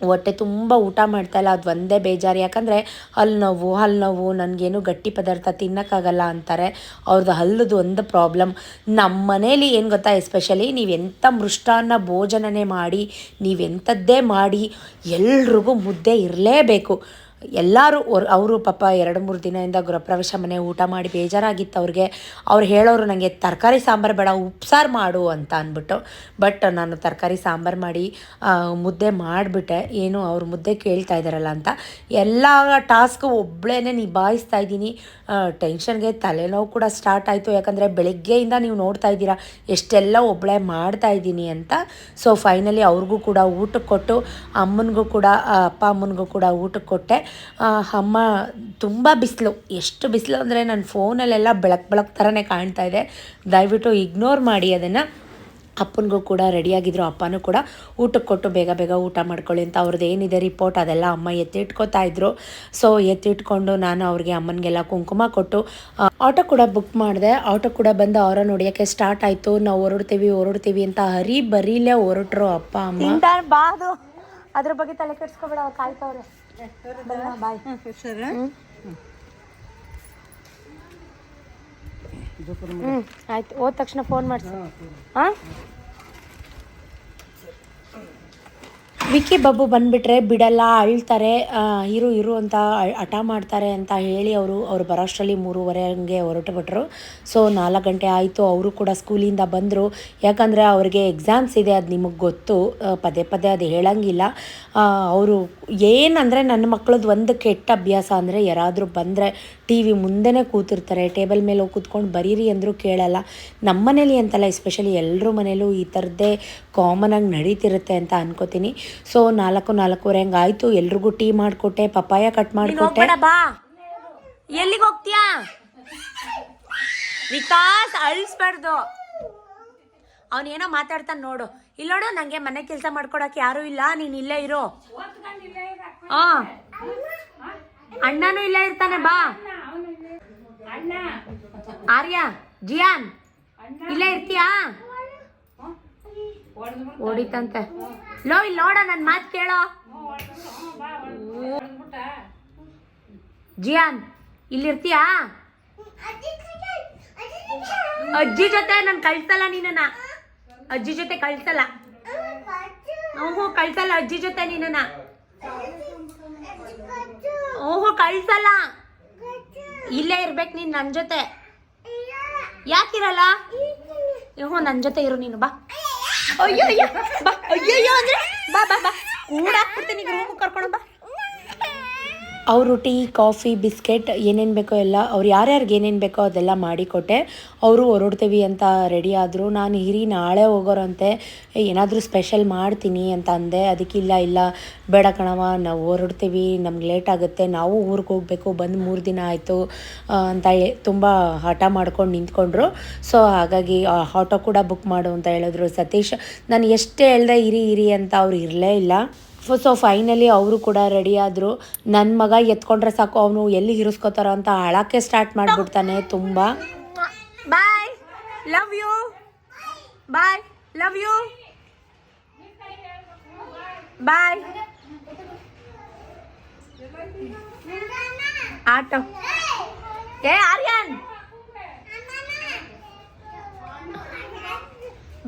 ಹೊಟ್ಟೆ ತುಂಬ ಊಟ ಮಾಡ್ತಾ ಇಲ್ಲ, ಅದು ಒಂದೇ ಬೇಜಾರು. ಯಾಕಂದರೆ ಹಲ್ಲು ನೋವು ಹಲ್ಲು ನೋವು, ನನಗೇನು ಗಟ್ಟಿ ಪದಾರ್ಥ ತಿನ್ನೋಕ್ಕಾಗಲ್ಲ ಅಂತಾರೆ. ಅವ್ರದ್ದು ಹಲ್ಲದು ಒಂದು ಪ್ರಾಬ್ಲಮ್ ನಮ್ಮ ಮನೇಲಿ ಏನು ಗೊತ್ತಾ ಎಸ್ಪೆಷಲಿ ನೀವು ಎಂಥ ಮೃಷ್ಟಾನ್ನ ಭೋಜನನೇ ಮಾಡಿ ನೀವೆಂಥದ್ದೇ ಮಾಡಿ, ಎಲ್ರಿಗೂ ಮುದ್ದೆ ಇರಲೇಬೇಕು. ಎಲ್ಲರೂ ಅವರು ಪಾಪ ಎರಡು ಮೂರು ದಿನದಿಂದ ಗೃಹಪ್ರವೇಶ ಮನೆ ಊಟ ಮಾಡಿ ಬೇಜಾರಾಗಿತ್ತು ಅವ್ರಿಗೆ. ಅವ್ರು ಹೇಳೋರು ನನಗೆ ತರಕಾರಿ ಸಾಂಬಾರು ಬೇಡ, ಉಪ್ಸಾರು ಮಾಡು ಅಂತ ಅಂದ್ಬಿಟ್ಟು. ಬಟ್ ನಾನು ತರಕಾರಿ ಸಾಂಬಾರು ಮಾಡಿ ಮುದ್ದೆ ಮಾಡಿಬಿಟ್ಟೆ. ಏನು ಅವ್ರ ಮುದ್ದೆ ಕೇಳ್ತಾ ಇದ್ದಾರಲ್ಲ ಅಂತ. ಎಲ್ಲ ಟಾಸ್ಕ್ ಒಬ್ಬಳೇ ನಿಭಾಯಿಸ್ತಾ ಇದ್ದೀನಿ. ಟೆನ್ಷನ್ಗೆ ತಲೆನೋವು ಕೂಡ ಸ್ಟಾರ್ಟ್ ಆಯಿತು. ಯಾಕಂದರೆ ಬೆಳಗ್ಗೆಯಿಂದ ನೀವು ನೋಡ್ತಾ ಇದ್ದೀರಾ, ಎಷ್ಟೆಲ್ಲ ಒಬ್ಬಳೇ ಮಾಡ್ತಾ ಇದ್ದೀನಿ ಅಂತ. ಸೊ ಫೈನಲಿ ಅವ್ರಿಗೂ ಕೂಡ ಊಟಕ್ಕೆ ಕೊಟ್ಟು, ಅಮ್ಮನಿಗೂ ಕೂಡ ಅಪ್ಪ ಅಮ್ಮನಿಗೂ ಕೂಡ ಊಟಕ್ಕೆ ಕೊಟ್ಟೆ. ಅಮ್ಮ ತುಂಬ ಬಿಸಿಲು. ಎಷ್ಟು ಬಿಸಿಲು ಅಂದರೆ ನನ್ನ ಫೋನಲ್ಲೆಲ್ಲ ಬೆಳಕ್ ಬೆಳಕ್ ಥರನೇ ಕಾಣ್ತಾ ಇದೆ. ದಯವಿಟ್ಟು ಇಗ್ನೋರ್ ಮಾಡಿ ಅದನ್ನು. ಅಪ್ಪನಿಗೂ ಕೂಡ ರೆಡಿಯಾಗಿದ್ದರು ಅಪ್ಪನೂ ಕೂಡ. ಊಟಕ್ಕೆ ಕೊಟ್ಟು ಬೇಗ ಬೇಗ ಊಟ ಮಾಡ್ಕೊಳ್ಳಿ ಅಂತ ಅವ್ರದ್ದು ಏನಿದೆ ರಿಪೋರ್ಟ್ ಅದೆಲ್ಲ ಅಮ್ಮ ಎತ್ತಿಟ್ಕೋತಾ ಇದ್ರು. ಸೊ ಎತ್ತಿಟ್ಕೊಂಡು ನಾನು ಅವ್ರಿಗೆ ಅಮ್ಮನಿಗೆಲ್ಲ ಕುಂಕುಮ ಕೊಟ್ಟು ಆಟೋ ಕೂಡ ಬುಕ್ ಮಾಡಿದೆ. ಆಟೋ ಕೂಡ ಬಂದು ಅವರ ನೋಡಿಯೋಕ್ಕೆ ಸ್ಟಾರ್ಟ್ ಆಯಿತು. ನಾವು ಹೊರಡ್ತೀವಿ ಹೊರಡ್ತೀವಿ ಅಂತ ಹರಿ ಬರೀಲೇ ಹೊರಟ್ರು ಅಪ್ಪ, ಅಮ್ಮ. ಬಾ ಅದ್ರ ಬಗ್ಗೆ ತಲೆ ಕೆಡ್ಸ್ಕೊಬೇಡ ಕಾಯ್ತವ್ರೆ. ಬಾಯ್. ಹ್ಞೂ ಆಯ್ತು. ಹೋದ ತಕ್ಷಣ ಫೋನ್ ಮಾಡಿಸಿ. ಹಾಂ ವಿಕ್ಕಿ ಬಬ್ಬು ಬಂದುಬಿಟ್ರೆ ಬಿಡಲ್ಲ, ಅಳ್ತಾರೆ ಇರು ಇರು ಅಂತ ಹಠ ಮಾಡ್ತಾರೆ ಅಂತ ಹೇಳಿ ಅವರು, ಅವ್ರು ಬರೋಷ್ಟರಲ್ಲಿ ಮೂರುವರೆ ಹಂಗೆ ಹೊರಟು ಬಿಟ್ರು ಸೊ ನಾಲ್ಕು ಗಂಟೆ ಆಯಿತು, ಅವರು ಕೂಡ ಸ್ಕೂಲಿಂದ ಬಂದರು. ಯಾಕಂದರೆ ಅವ್ರಿಗೆ ಎಕ್ಸಾಮ್ಸ್ ಇದೆ, ಅದು ನಿಮಗೆ ಗೊತ್ತು. ಪದೇ ಪದೇ ಅದು ಹೇಳಂಗಿಲ್ಲ. ಅವರು ಏನಂದರೆ ನನ್ನ ಮಕ್ಕಳದ್ದು ಒಂದು ಕೆಟ್ಟ ಅಭ್ಯಾಸ ಅಂದರೆ ಯಾರಾದರೂ ಬಂದರೆ ಟಿ ವಿ ಮುಂದೆನೇ ಕೂತಿರ್ತಾರೆ, ಟೇಬಲ್ ಮೇಲೆ ಹೋಗಿ ಕೂತ್ಕೊಂಡು ಬರೀರಿ ಅಂದರೂ ಕೇಳಲ್ಲ. ನಮ್ಮ ಮನೇಲಿ ಅಂತಲ್ಲ ಎಸ್ಪೆಷಲಿ ಎಲ್ಲರೂ ಮನೇಲೂ ಈ ಥರದ್ದೇ ಕಾಮನಾಗಿ ನಡೀತಿರುತ್ತೆ ಅಂತ ಅನ್ಕೋತೀನಿ. ಸೊ ನಾಲ್ಕು ನಾಲ್ಕೂವರೆ ಹಂಗ ಆಯ್ತು. ಎಲ್ರಿಗೂ ಟೀ ಮಾಡಿಕೊಟ್ಟೆ ಪಪ್ಪಾಯ ಕಟ್ ಮಾಡಿಕೊಟ್ಟೆ. ಎಲ್ಲಿಗೆ ಹೋಗ್ತೀಯಾ? ವಿಕಾಸ್ ಅಳಿಸ್ಬಾರ್ದು. ಅವನೇನೋ ಮಾತಾಡ್ತಾನೆ ನೋಡು. ಇಲ್ಲಿ ನೋಡು ನಂಗೆ ಮನೆ ಕೆಲಸ ಮಾಡ್ಕೊಡಕ್ಕೆ ಯಾರು ಇಲ್ಲ. ನೀನ್ ಇಲ್ಲೇ ಇರೋ. ಹಾ ಅಣ್ಣನೂ ಇಲ್ಲೇ ಇರ್ತಾನೆ ಬಾ. ಆರ್ಯ ಜಿಯಾನ್ ಇಲ್ಲೇ ಇರ್ತೀಯಾ? ಓಡಿತಂತೆ. ಲೋ ಇಲ್ಲಿ ನೋಡ ನನ್ನ ಮಾತು ಕೇಳೋ. ಜಿಯಾನ್, ಇಲ್ಲಿರ್ತೀಯಾ? ಅಜ್ಜಿ ಜೊತೆ ನಾನು ಕಳ್ಸಲ್ಲ ನೀನನ್ನ ಅಜ್ಜಿ ಜೊತೆ ಕಳ್ಸಲ್ಲ. ಓಹೋ, ಕಳ್ಸಲ್ಲ ಅಜ್ಜಿ ಜೊತೆ ನೀನನ್ನ ಓಹೋ, ಕಳ್ಸಲ್ಲ. ಇಲ್ಲೇ ಇರ್ಬೇಕು ನೀನು ನನ್ನ ಜೊತೆ. ಯಾಕಿರಲ್ಲ? ಓಹೋ ನನ್ನ ಜೊತೆ ಇರು ನೀನು, ಬಾ. ಅಯ್ಯೋ ಅಯ್ಯೋ ಬಾ ಅಯ್ಯಯ್ಯೋ ಅಂದ್ರೆ ಬಾ ಬಾ ಬಾ ಕೂಡ ಹಾಕ್ಬಿಡ್ತೀನಿ ರೂಮ್ ಕರ್ಕೊಂಡು ಬಾ ಅವರು ಟೀ ಕಾಫಿ, ಬಿಸ್ಕೆಟ್ ಏನೇನು ಬೇಕೋ ಎಲ್ಲ ಅವ್ರು ಯಾರ್ಯಾರಿಗೆ ಏನೇನು ಬೇಕೋ ಅದೆಲ್ಲ ಮಾಡಿಕೊಟ್ಟೆ. ಅವರು ಹೊರಡ್ತೀವಿ ಅಂತ ರೆಡಿ ಆದರು. ನಾನು ಹಿರಿ ನಾಳೆ ಹೋಗೋರಂತೆ. ಏನಾದರೂ ಸ್ಪೆಷಲ್ ಮಾಡ್ತೀನಿ ಅಂತ ಅಂದೆ. ಅದಕ್ಕಿಲ್ಲ ಇಲ್ಲ ಬೇಡ ಕಣವ ನಾವು ಹೊರಡ್ತೀವಿ, ನಮ್ಗೆ ಲೇಟ್ ಆಗುತ್ತೆ, ನಾವು ಊರಿಗೆ ಹೋಗಬೇಕು, ಬಂದು ಮೂರು ದಿನ ಆಯಿತು ಅಂತ ತುಂಬ ಹಠ ಮಾಡ್ಕೊಂಡು ನಿಂತ್ಕೊಂಡ್ರು. ಸೊ ಹಾಗಾಗಿ ಆಟೋ ಕೂಡ ಬುಕ್ ಮಾಡು ಅಂತ ಹೇಳಿದ್ರು ಸತೀಶ್. ನಾನು ಎಷ್ಟೇ ಹೇಳ್ದೆ ಇರಿ ಇರಿ ಅಂತ ಅವ್ರು ಇರಲೇ ಇಲ್ಲ. ಸೊ ಫೈನಲಿ ಅವರು ಕೂಡ ರೆಡಿ ಆದರು. ನನ್ನ ಮಗ ಎತ್ಕೊಂಡ್ರೆ ಸಾಕು, ಅವನು ಎಲ್ಲಿ ಹಿರಿಸ್ಕೋತಾರೋ ಅಂತ ಅಳಕ್ಕೆ ಸ್ಟಾರ್ಟ್ ಮಾಡಿಬಿಡ್ತಾನೆ ತುಂಬ. Bye love you bye love you bye auto ಏ ಆರ್ಯನ್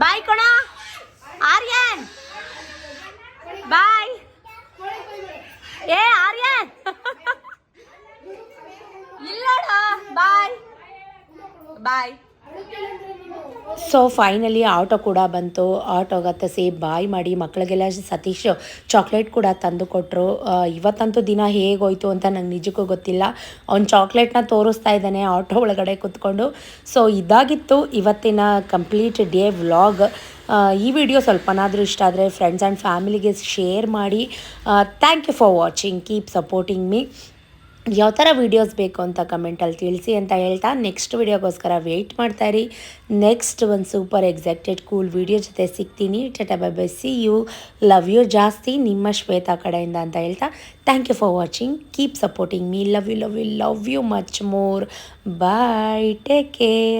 ಬಾಯ್ ಕೊಣ ಆರ್ಯನ್ ಬಾಯ್. ಏ Aryan ಇಲ್ಲಡ bye. Bye. So finally auto ಕೂಡ ಬಂತು. ಆಟೋಗತ್ತೆ ಸೇ ಬಾಯ್ ಮಾಡಿ ಮಕ್ಕಳಿಗೆಲ್ಲ ಸತೀಶ್ ಚಾಕ್ಲೇಟ್ ಕೂಡ ತಂದು ಕೊಟ್ಟರು ಇವತ್ತಂತೂ ದಿನ ಹೇಗೋಯ್ತು ಅಂತ ನಂಗೆ ನಿಜಕ್ಕೂ ಗೊತ್ತಿಲ್ಲ. ಅವ್ನು ಚಾಕ್ಲೇಟ್ನ ತೋರಿಸ್ತಾ ಇದ್ದಾನೆ ಆಟೋ ಒಳಗಡೆ ಕೂತ್ಕೊಂಡು. ಸೊ ಇದಾಗಿತ್ತು ಇವತ್ತಿನ ಕಂಪ್ಲೀಟ್ ಡೇ ವ್ಲಾಗ್ ಈ ವಿಡಿಯೋ ಸ್ವಲ್ಪನಾದರೂ ಇಷ್ಟ ಆದರೆ ಫ್ರೆಂಡ್ಸ್ ಆ್ಯಂಡ್ ಫ್ಯಾಮಿಲಿಗೆ ಶೇರ್ ಮಾಡಿ. Thank you for watching keep supporting me ಯಾವ ಥರ ವೀಡಿಯೋಸ್ ಬೇಕು ಅಂತ ಕಮೆಂಟಲ್ಲಿ ತಿಳಿಸಿ ಅಂತ ಹೇಳ್ತಾ ನೆಕ್ಸ್ಟ್ ವೀಡಿಯೋಗೋಸ್ಕರ ವೆಯ್ಟ್ ಮಾಡ್ತಾಯಿರಿ ನೆಕ್ಸ್ಟ್ ಒಂದು ಸೂಪರ್ ಎಕ್ಸೈಟೆಡ್ ಕೂಲ್ ವಿಡಿಯೋ ಜೊತೆ ಸಿಗ್ತೀನಿ. Tata bye bye. See you love you ಜಾಸ್ತಿ. ನಿಮ್ಮ ಶ್ವೇತಾ ಕಡೆಯಿಂದ ಅಂತ ಹೇಳ್ತಾ thank you for watching keep supporting me love you love you love you much more bye take care